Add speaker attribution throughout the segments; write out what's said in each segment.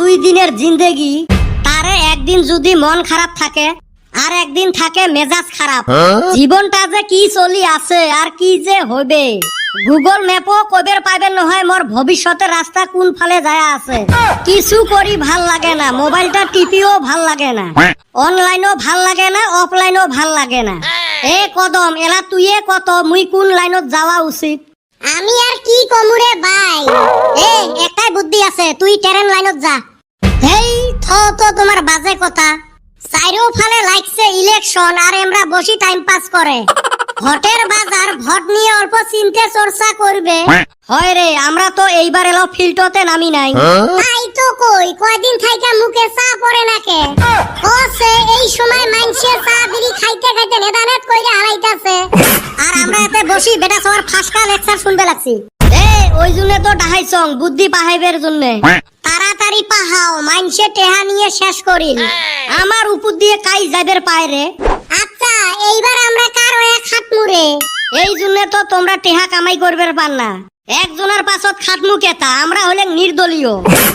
Speaker 1: দুই দিনের জিন্দেগি তারে একদিন যদি মন খারাপ থাকে আর একদিন থাকে মেজাজ খারাপ। জীবনটা যে কি চলি আছে আর কি যে হবে গুগল ম্যাপও কবের পাইবেন নহয় মোর ভবিষ্যতের রাস্তা কোন ফালে যায় আছে। কিছু করি ভালো লাগে না মোবাইলটা টিপিও ভালো লাগে না। অনলাইনও ভালো লাগে না অফলাইনও ভালো লাগে না। এ কদম এলা তুইয়ে কত মুই কোন লাইনত যাওয়া উচিত?
Speaker 2: আমি আর কি কমুরে বাই
Speaker 1: এ একটাই বুদ্ধি আছে তুই ট্রেন লাইনত যা। হেই থ তো তোমার বাজে কথা। চাইরো ফালে লাগছে ইলেকশন আর আমরা বসি টাইম পাস করে। ভোটের বাজার ভোট নিয়ে অল্প চিন্তা চর্চা করবে। হয় রে আমরা তো এইবার এলো ফিল্ডতে নামি নাই।
Speaker 2: তাই তো কই কয়দিন থাইকা মুখে চা পড়ে নাকে। কসে এই সময় মাইনসে চা বিড়ি খাইতে খাইতে নেদানেত কইরা হারাইতাছে
Speaker 1: বসি, বেটা, সবার ফাঁসকা লেকচার শুনবে লাগছি। এ ওই জন্য তো ডাহাইছং বুদ্ধি পাহাইবের জন্য। তাড়াতাড়ি পাহাও মাইনসে টেহা নিয়ে শেষ করিল। আমার উপর দিয়ে কাই যাইবের পায় রে
Speaker 2: আচ্ছা এইবার আমরা কার হয়ে খাটমুরে
Speaker 1: এই জন্য তো তোমরা টেহা কামাই করবে পার না। একজনের পাছত খাটমু কেতা আমরা হলে নির্দলীয়।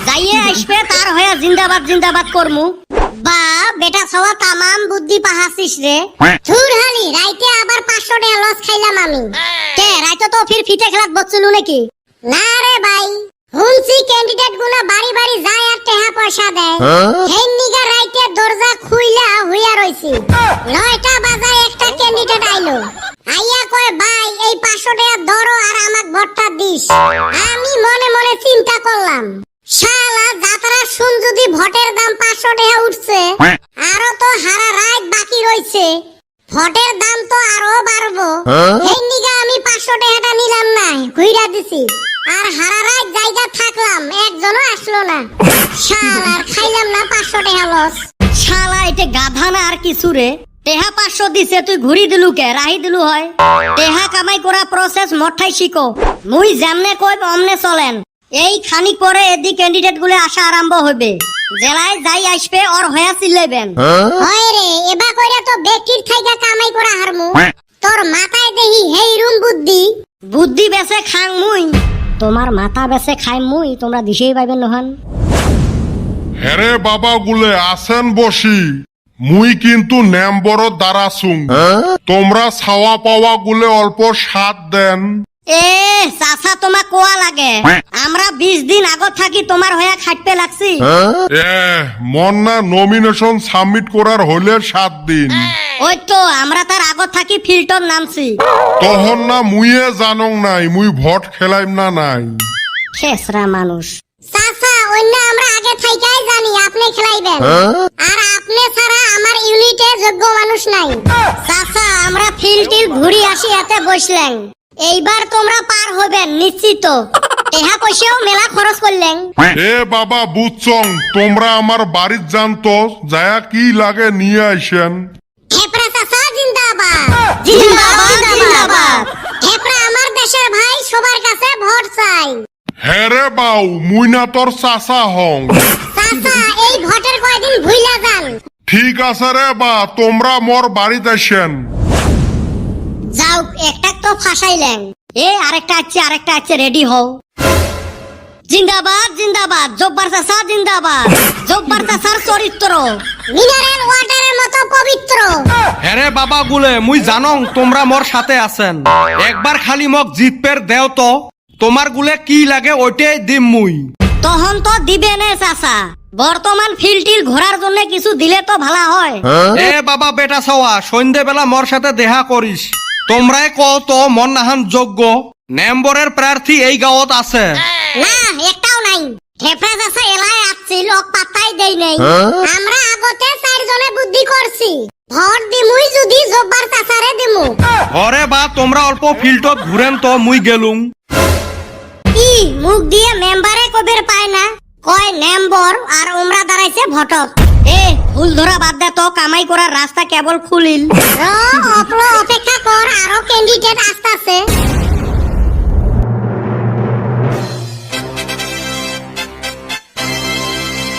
Speaker 1: যাইয়ে আসবে, তার হয়ে জিন্দাবাদ জিন্দাবাদ করমু। বা বেটা সবা তামাম বুদ্ধি পাহাসিস রে।
Speaker 2: হালি রাইতে আবার 500 টাকা লস খাইলাম আমি।
Speaker 1: কে রাইতো তো ফির ফিতে খেলাত বসছিল নাকি?
Speaker 2: না রে ভাই হুনসি ক্যান্ডিডেটগুলো বাড়ি বাড়ি যায় আর টাকা পয়সা দেয়। হেন নিগা রাইতে দরজা খুইলা হইয়া রইছি। নয়টা বাজায় একটা ক্যান্ডিডেট আইলো। আইয়া কয় ভাই এই পাঁচশো টাকা ধরো আর আমাক ভোটটা দিস। আমি মনে মনে চিন্তা করলাম। শালা শুন যদি ভোটের দাম টাকা উঠছে আরও তো হারা রাত বাকি রইছে। ভোটের দাম তো আরও বাড়বো। এই নিগা আমি টাকাটা নিলাম না ঘুইরা দিছি। আর হারা রাত জায়গা থাকলাম একজনও আসলো না। শাল আর খাইলাম না পাঁচশো টাকা লস।
Speaker 1: শালা এটা গাধা না আর কিছু রে? টেহা পাঁচশো দিছে তুই ঘুরি দিলু কে? রাহি দিলু হয়। টেহা কামাই করা প্রসেস মঠাই শিখো মুই যেমনে কই অমনে চলেন। এই খানিক পরে এদি ক্যান্ডিডেটগুলো আসা আরম্ভ হবে। জেলায় যাই আসবে ওর হয়া চিল্লাইবেন
Speaker 2: হয়? রে এবা কইরা তো ব্যক্তির থাইকা কামাই করা হারমু। তোর মাথায় দেহি হেই রুম বুদ্ধি।
Speaker 1: বুদ্ধি বেছে খাং মুই। তোমার মাথা বেছে খাই মুই তোমরা দিশেই পাইবেন নহন।
Speaker 3: হেরে বাবা গুলে আসেন বসি। মুই কিন্তু নেম্বর দ্বারা সুং তোমরা ছাওয়া পাওয়া গুলে অল্প সাত দেন।
Speaker 1: এ চাচা তোমাক কোয়া লাগে। আমরা বিশ দিন আগত থাকি তোমার হয়ে খাটপে লাগছি।
Speaker 3: এ মন না নমিনেশন সাবমিট করার হলে সাত দিন।
Speaker 1: ওই তো আমরা তার আগত থাকি ফিল্টর নামছি।
Speaker 3: তখন না মুইয়ে জানং নাই মুই ভোট খেলাইম না নাই।
Speaker 1: খেসরা মানুষ।
Speaker 2: চাচা অন্য আমরা আগে থাইকাই জানি আপনি খেলাইবেন। আর আপনি ছাড়া আমার ইউনিটে যোগ্য মানুষ নাই।
Speaker 1: চাচা আমরা ফিল্টিল ঘুরি আসি এতে বসলেন। এইবার তোমরা পার হবেন নিশ্চিত। টেহা পয়সাও মেলা খরচ করলেন।
Speaker 3: এ বাবা বুঝছং তোমরা আমার বাড়ির জানতো যায়া কি লাগে নিয়ে আইসেন।
Speaker 2: হেপরা চাচা জিন্দাবাদ।
Speaker 1: জিন্দাবাদ, জিন্দাবাদ।
Speaker 2: হেপরা আমার দেশের ভাই সবার কাছে ভোট চাই।
Speaker 3: হেরে বাউ মুই না তোর চাচা হং।
Speaker 2: চাচা এই ভোটের কয়দিন ভুইলা যান।
Speaker 3: ঠিক আছে রে বা তোমরা মোর বাড়িতে আসেন।
Speaker 1: যাও একটা তো ফাঁসাইলেন। এ আরেকটা আছে আরেকটা আছে রেডি হও। জিন্দাবাদ জিন্দাবাদ জব্বার চাচা জিন্দাবাদ। জব্বার চাচার চরিত্র।
Speaker 2: মিনারেল ওয়াটারের মতো পবিত্র।
Speaker 4: হ্যারে বাবা গুলে মুই জানং তোমরা মোর সাথে আছেন। একবার খালি মোক জিতপের দেও তো। তোমার গুলে কি লাগে ওইটাই দিম মুই।
Speaker 1: তখন তো দিবে নে চাচা। বর্তমান ফিল্টিল ঘোরার জন্য কিছু দিলে তো ভালো হয়।
Speaker 4: এ বাবা বেটা সওয়া সন্ধ্যেবেলা মোর সাথে দেখা করিস। তোমরাই কও তো মন নাহান যোগ্য। নেম্বরের প্রার্থী এই গাঁৱত আছে।
Speaker 1: না একটাও নাই। হেফরা চাচা এলাই দেই নাই।
Speaker 2: আমরা আগতে চারজনে বুদ্ধি করছি ভোট দিমুই যদি জব্বার চাচারে দিমু।
Speaker 4: হরে বা তোমরা অল্প ফিল্ডত ঘুরেন তো মুই গেলুম
Speaker 1: কি মুখ দিয়ে মেম্বারে কবের পায় না। কয় নেম্বর আর উমরা দাঁড়াইছে ভটক এ ফুল ধরা বাদ দে তো কামাই করার রাস্তা কেবল খুলিল।
Speaker 2: অপেক্ষা কর আরও ক্যান্ডিডেট আসতাছে